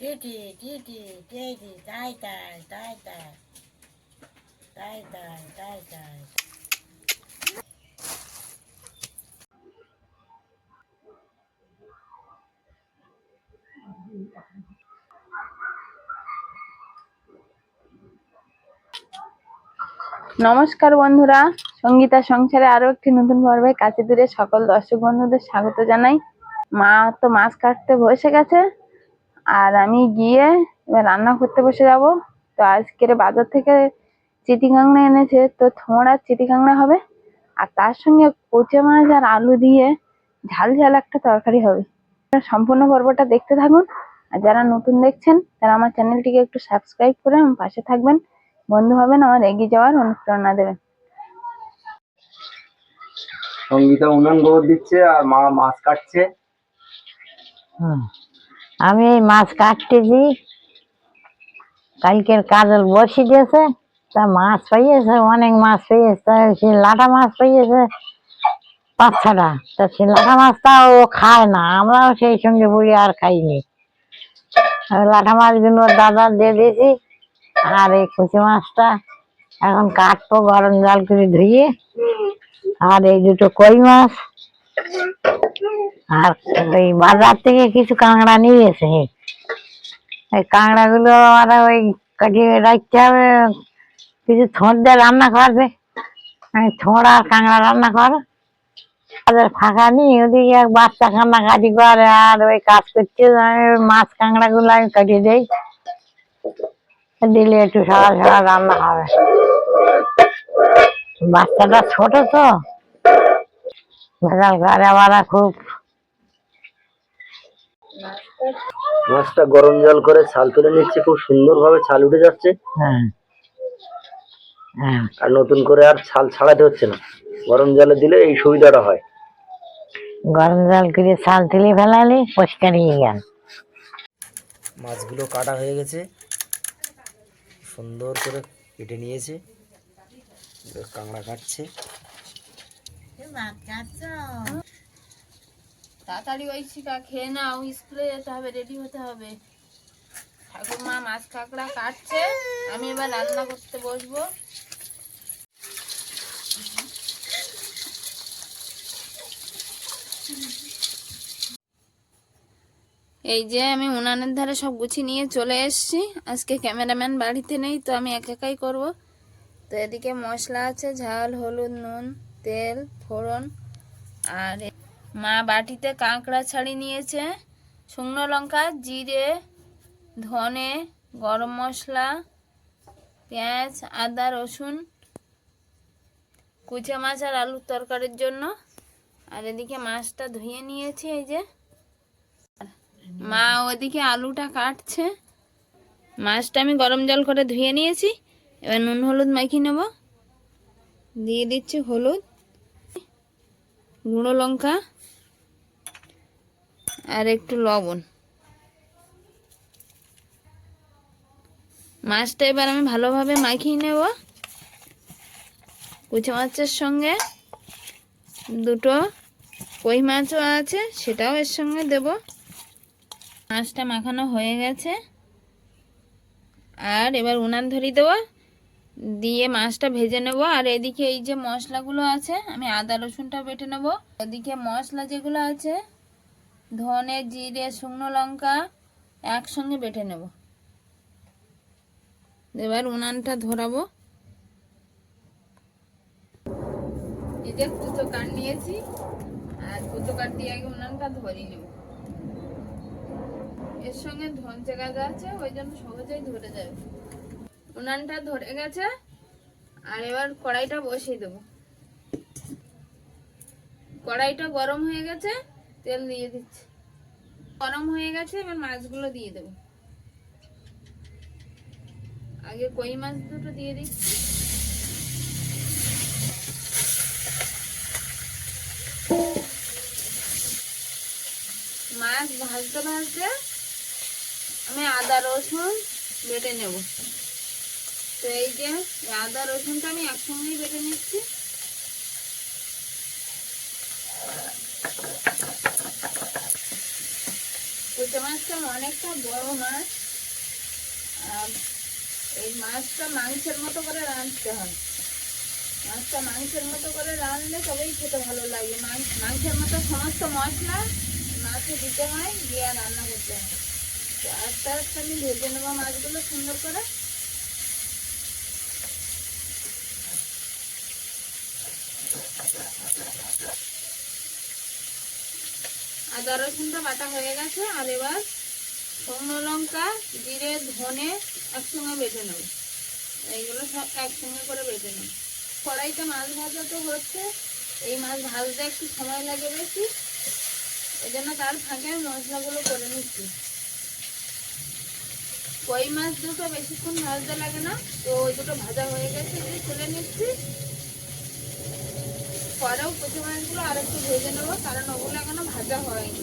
Titi, titi, titi, tai tai, tai tai. Tai tai, tai tai. নমস্কার বন্ধুরা সঙ্গীতা সংসারে আরও একটি নতুন পর্বে কাছে দূরে সকল দর্শক বন্ধুদের স্বাগত জানাই মা তো মাছ কাটতে বসে গেছে আর আমি গিয়ে এবার রান্না করতে বসে যাব। তো আজকের বাজার থেকে চিটি কাঁকড়া এনেছে তো থোড়া চিটি কাঁকড়া হবে। আর তার সঙ্গে কচে মাছ আর আলু দিয়ে ঝাল ঝাল একটা তরকারি হবে। সম্পূর্ণ পর্বটা দেখতে থাকুন। আর যারা নতুন দেখছেন তারা আমার চ্যানেলটিকে একটু সাবস্ক্রাইব করে আমার পাশে থাকবেন। বন্ধু হবেন আমার এগিয়ে যাওয়ার অনুপ্রেরণা দেবেন। সঙ্গীতা উনান গোবর দিচ্ছে আর মা মাছ কাটছে। হুম। আমি এই মাছ কাটতেছি কালকের কাজল বসি দিয়েছে তা মাছ পাইয়েছে, অনেক মাছ পেয়েছে সে লাটা মাছ পেয়েছে পাঁচ ছটা। তা সে লাটা মাছটা ও খায় না, আমরাও সেই সঙ্গে বুড়ি আর খাইনি। লাটা মাছগুলো দাদা দিয়ে দিয়েছি, আর এই কুচি মাছটা এখন কাটবো, গরম জল করে ধুয়ে। আর এই দুটো কই মাছ আর ওই বাজার থেকে কিছু কাঁকড়া নিয়ে এসে। এই কাঁকড়া গুলো আমরা ওই কাটিয়ে রাখতে হবে। কিছু থোঁড় দিয়ে রান্না করবে থোঁড় আর কাঁকড়া রান্না করো। তাদের ফাঁকা নেই, ওদিকে এক বাচ্চা কান্নাকাটি করে আর ওই কাজ করছে মাছ কাঁকড়া গুলো আমি কাটিয়ে দেই। দিলে একটু সকাল সকাল রান্না হবে। বাচ্চাটা ছোট তো। ভেজাল করে আবার খুব। মাছটা গরম জল করে ছাল তুলে নিচ্ছে খুব সুন্দর ভাবে ছাল উঠে যাচ্ছে। হ্যাঁ। হ্যাঁ আর নতুন করে আর ছাল ছাড়াতে হচ্ছে না। গরম জলে দিলে এই সুবিধাটা হয়। গরম জল করে ছাল তুলে ফেলালে পরিষ্কার হয়ে গেল মাছগুলো কাটা হয়ে গেছে। সুন্দর করে কেটে নিয়েছে। কাঁকড়া কাটছে। তাড়াতাড়ি ওই শিকা খেয়ে নাও, স্কুলে যেতে হবে রেডি হতে হবে। ঠাকুরমা মাছ কাঁকড়া কাটছে, আমি এবার রান্না করতে বসবো। এই যে আমি উনানের ধারে সব গুছিয়ে নিয়ে চলে এসেছি। আজকে ক্যামেরাম্যান বাড়িতে নেই, তো আমি একা একাই করব। তো এদিকে মশলা আছে, ঝাল, হলুদ, নুন। তেল, ফোড়ন আর মা বাটিতে কাঁকড়া ছাড়ি নিয়েছে। শুকনো লঙ্কা, জিরে, ধনে, গরম মশলা, পেঁয়াজ, আদা, রসুন, কুচে মাছ আর আলুর তরকারির জন্য। আর এদিকে মাছটা ধুয়ে নিয়েছি এই যে। মা ওদিকে আলুটা কাটছে। মাছটা আমি গরম জল করে ধুয়ে নিয়েছি। এবার নুন, হলুদ মাখিয়ে নেব। দিয়ে দিচ্ছি হলুদ। গুঁড়ো লঙ্কা আর একটু লবণ। মাছটা এবার আমি ভালোভাবে মাখিয়ে নেব। কুচি মাছের সঙ্গে দুটো কই মাছও আছে, সেটাও এর সঙ্গে দেব। মাছটা মাখানো হয়ে গেছে। আর এবার উনান ধরিয়ে দেবো। দিয়ে মাছটা ভেজে নেব। আর এদিকে এই যে মশলাগুলো আছে, আমি আদা রসুনটা বেটে নেব। এদিকে মশলা যেগুলো আছে, ধনে, জিরে, শুকনো লঙ্কা একসঙ্গে বেটে নেব। এবার উনানটা ধরাবো। এই যে কুচো কাঠ নিয়েছি, আর কুচো কাঠ দিয়ে আগে উনানটা ধরিয়ে নেব। এর সঙ্গে ধনচে গাছ আছে, ওই জন্য সহজেই ধরে যাবে। উনানটা ধরে গেছে, আর এবার কড়াইটা বসিয়ে দেবো। কড়াইটা গরম হয়ে গেছে, তেল দিয়ে দিচ্ছি। গরম হয়ে গেছে, এবার মাছগুলো দিয়ে দেবো। আগে কই মাছ দুটো দিয়ে দিচ্ছি। মাছ ভাজতে ভাজতে আমি আদা রসুন বেটে নেব। তো এই যে আদা, রসুনটা আমি একসঙ্গেই বেটে নিচ্ছি। কুচি মাছটা অনেকটা বড় মাছ। এই মাছটা মাংসের মতো করে রাঁধতে হয়। মাছটা মাংসের মতো করে রাঁধলে তবেই খেতে ভালো লাগে। মাংসের মতো সমস্ত মশলা মাছে দিতে হয়, দিয়ে রান্না করতে হয়। তো আস্তে আস্তে আমি ভেজে নেব মাছগুলো সুন্দর করে। আদা রসুনটা বাটা হয়ে গেছে, আর এবার শুকনো লঙ্কা, জিরে, ধনে একসঙ্গে বেটে নেব। এইগুলো সব একসঙ্গে করে বেটে নেব। কড়াইতে মাছ ভাজা তো হচ্ছে, এই মাছ ভাজতে একটু সময় লাগে বেশি। এই জন্য তার ফাঁকে আমি মশলাগুলো করে নিচ্ছি। কই মাছ দুটো বেশিক্ষণ ভাজতে লাগে না, তো ওই দুটো ভাজা হয়ে গেছে তুলে নিচ্ছি। পরেও পুঁটি মাছগুলো আর একটু ভেজে নেব, কারণ ওগুলো এখনও ভাজা হয়নি।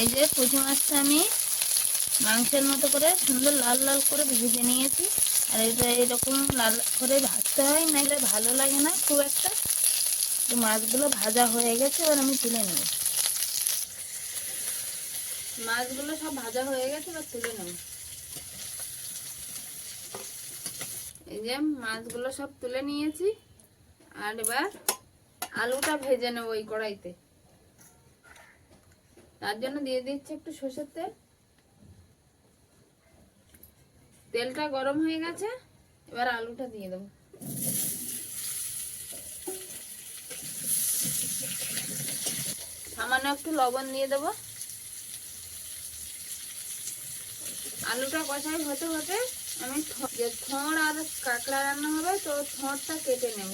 এই যে পুঁটি মাছটা আমি মাংসের মতো করে সুন্দর লাল লাল করে ভেজে নিয়েছি। আর এটা এরকম লাল করে ভাজতে হয় নাহলে ভালো লাগে না খুব একটা। তো মাছগুলো ভাজা হয়ে গেছে, এবার আমি তুলে নেব। মাছগুলো সব ভাজা হয়ে গেছে, এবার তুলে নেব। এই যে মাছগুলো সব তুলে নিয়েছি। আর এবার আলুটা ভেজে নেব ওই কড়াইতে। তার জন্য দিয়ে দিচ্ছি একটু সর্ষের তেল। তেলটা গরম হয়ে গেছে, এবার আলুটা দিয়ে দেবো। সামান্য একটু লবণ দিয়ে দেবো। আলুটা কষাই হতে হতে আমি যে থোঁড় আর কাঁকড়া রান্না হবে, তো থোঁড়টা কেটে নেব।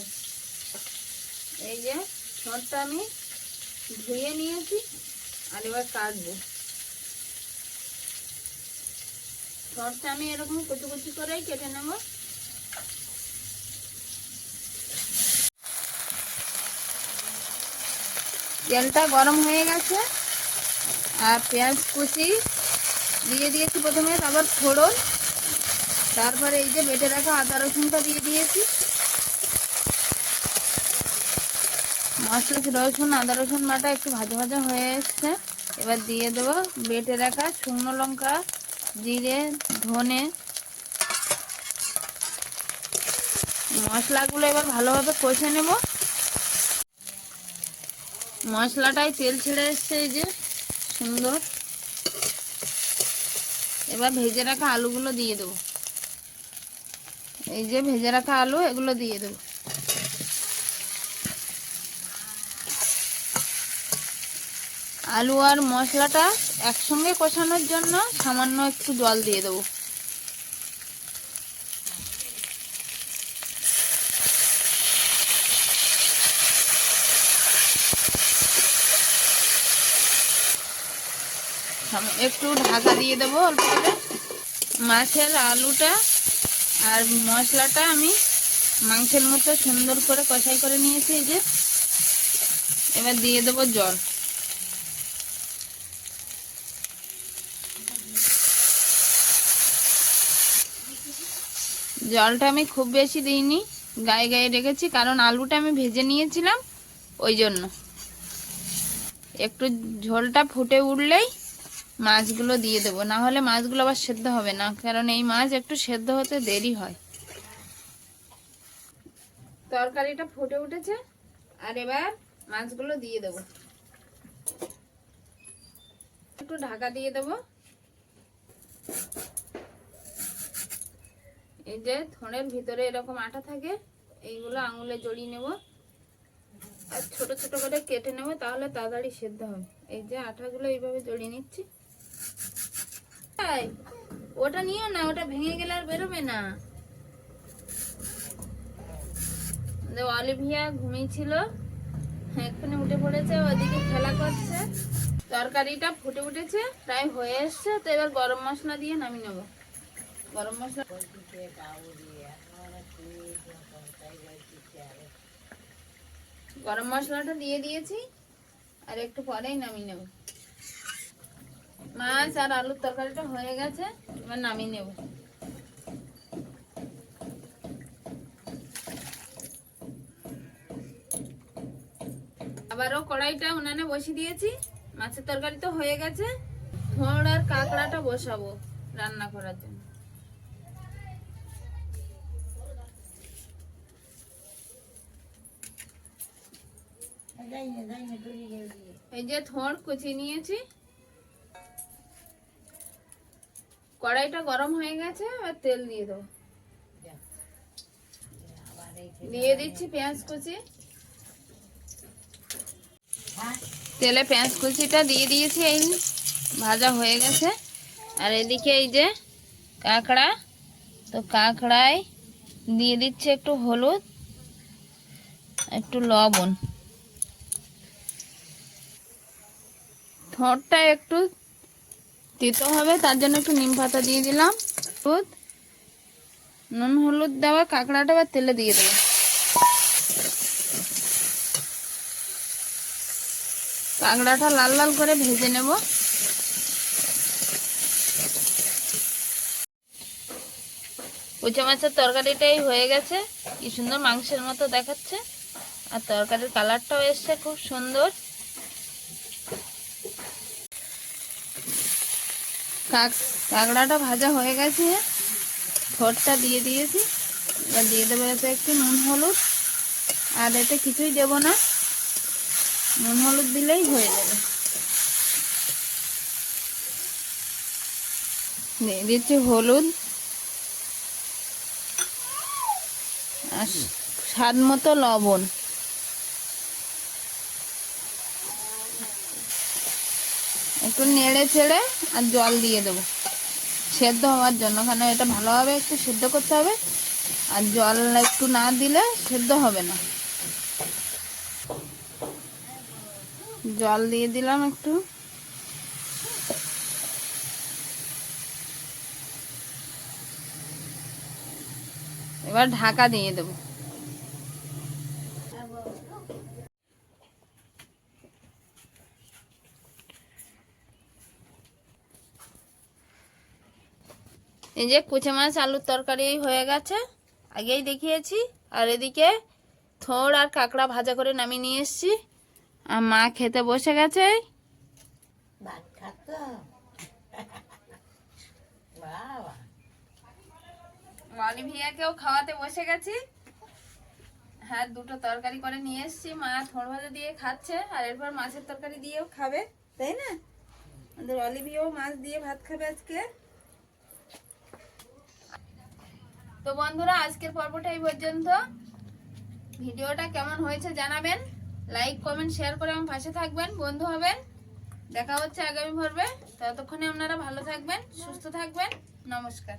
এই যে থোঁড়টা আমি ধুয়ে নিয়েছি, আর এবার কাটবো। থোঁড়টা আমি এরকম কুচি কুচি করেই কেটে নেব। তেলটা গরম হয়ে গেছে, আর পেঁয়াজ কুচি দিয়ে দিয়েছি প্রথমে, তারপর ফোড়ন। তারপরে এই যে বেটে রাখা আদা রসুনটা দিয়ে দিয়েছি। মশলা রসুন, আদা রসুন বাটা একটু ভাজা ভাজা হয়ে এসছে। এবার দিয়ে দেবো বেটে রাখা শুকনো লঙ্কা, জিরে, ধনে। মশলাগুলো এবার ভালোভাবে কষে নেব। মশলাটায় তেল ছেড়ে এসছে এই যে, সুন্দর। এবার ভেজে রাখা আলুগুলো দিয়ে দেবো। এই যে ভেজে রাখা আলু, এগুলো দিয়ে দেবো। আলু আর মশলাটা একসঙ্গে কষানোর জন্য সামান্য একটু জল দিয়ে দেবো। একটু ঢাকা দিয়ে দেবো অল্প করে। মাছের আলুটা আর মশলাটা আমি মাংসের মতো সুন্দর করে কষাই করে নিয়েছি, এই যে। এবার দিয়ে দেবো জল। জলটা আমি খুব বেশি দিইনি, গায়ে গায়ে রেখেছি, কারণ আলুটা আমি ভেজে নিয়েছিলাম, ওই জন্য। একটু ঝোলটা ফুটে উঠলেই মাছগুলো দিয়ে দেবো। না হলে মাছগুলো আবার সেদ্ধ হবে না, কারণ এই মাছ একটু সেদ্ধ হতে দেরি হয়। তরকারিটা ফুটে উঠেছে, আর এবার মাছগুলো দিয়ে দেবো। একটু ঢাকা দিয়ে দেবো। এই যে থনের ভিতরে এরকম আটা থাকে, এইগুলো আঙুলে জড়িয়ে নেব। আর ছোট ছোট করে কেটে নেব, তাহলে তাড়াতাড়ি সেদ্ধ হবে। এই যে আটাগুলো এইভাবে জড়িয়ে নিচ্ছি। ওটা নিও না, ওটা ভেঙে গেলে আর বেরোবে না। অলিভিয়া ঘুমিয়েছিল। এক্ষুনি উঠে পড়েছে, ওদিকে খেলা করছে। তরকারিটা ফুটে উঠেছে, প্রায় হয়ে এসছে, তো এবার গরম মশলা দিয়ে নামিয়ে নেব। গরম মশলা গরম মশলাটা দিয়ে দিয়েছি, আর একটু পরেই নামিয়ে নেব। মাছ আর আলুর তরকারিটা হয়ে গেছে, এবার নামিয়ে নেব। আবারও কড়াইটা উনানে বসিয়ে দিয়েছি, মাছের তরকারি তো হয়ে গেছে। থোড় আর কাঁকড়াটা বসাবো রান্না করার জন্য। এই যে থোড় কুচি নিয়েছি কড়াইটা গরম হয়ে গেছে আর তেল দিয়ে দেবো। দিয়ে দিচ্ছি পেঁয়াজ কুচি। তেলে পেঁয়াজ কুচিটা দিয়ে দিয়েছি, এই ভাজা হয়ে গেছে। আর এদিকে এই যে কাঁকড়া, তো কাঁকড়ায় দিয়ে দিচ্ছে একটু হলুদ, একটু লবণ। ঠোঁটটা একটু তিতো হবে, তার জন্য একটু নিম পাতা দিয়ে দিলাম, হলুদ, নুন হলুদ দেওয়া, কাঁকড়াটা আবার তেলে দিয়ে দেবো। কাঁকড়াটা লাল লাল করে ভেজে নেব। উঁচা মাছের তরকারিটাই হয়ে গেছে, কি সুন্দর মাংসের মতো দেখাচ্ছে। আর তরকারির কালারটাও এসছে খুব সুন্দর। কাক- কাঁকড়াটা ভাজা হয়ে গেছে। ঠোঁটটা দিয়ে দিয়েছি। এবার দিয়ে দেবো এতে একটু নুন, হলুদ। আর এতে কিছুই দেবো না। নুন, হলুদ দিলেই হয়ে যাবে। দিয়ে দিচ্ছি হলুদ। আর স্বাদ মতো লবণ। একটু নেড়ে চেড়ে আর জল দিয়ে দেবো। সেদ্ধ হওয়ার জন্য কারণ এটা ভালোভাবে একটু সেদ্ধ করতে হবে। আর জল একটু না দিলে সেদ্ধ হবে না। জল দিয়ে দিলাম একটু। এবার ঢাকা দিয়ে দেবো। এই যে কুচে মাছ আলুর তরকারি হয়ে গেছে। আগেই দেখিয়েছি। আর এদিকে থোড় আর কাঁকড়া ভাজা করে নামিয়ে নিয়ে এসছি। আর মা খেতে বসে গেছে। অলিভিয়াকেও খাওয়াতে বসে গেছি। হ্যাঁ দুটো তরকারি করে নিয়ে এসছি। মা থোড় ভাজা দিয়ে খাচ্ছে। আর এরপর মাছের তরকারি দিয়েও খাবে তাই না? আমাদের অলিভিয়াও মাছ দিয়ে ভাত খাবে আজকে। তো বন্ধুরা, আজকের পর্বটা এই পর্যন্ত। ভিডিওটা কেমন হয়েছে জানাবেন। লাইক কমেন্ট শেয়ার করে আমার পাশে থাকবেন, বন্ধু হবেন। দেখা হচ্ছে আগামী পর্বে। ততক্ষণে আপনারা ভালো থাকবেন, সুস্থ থাকবেন। নমস্কার।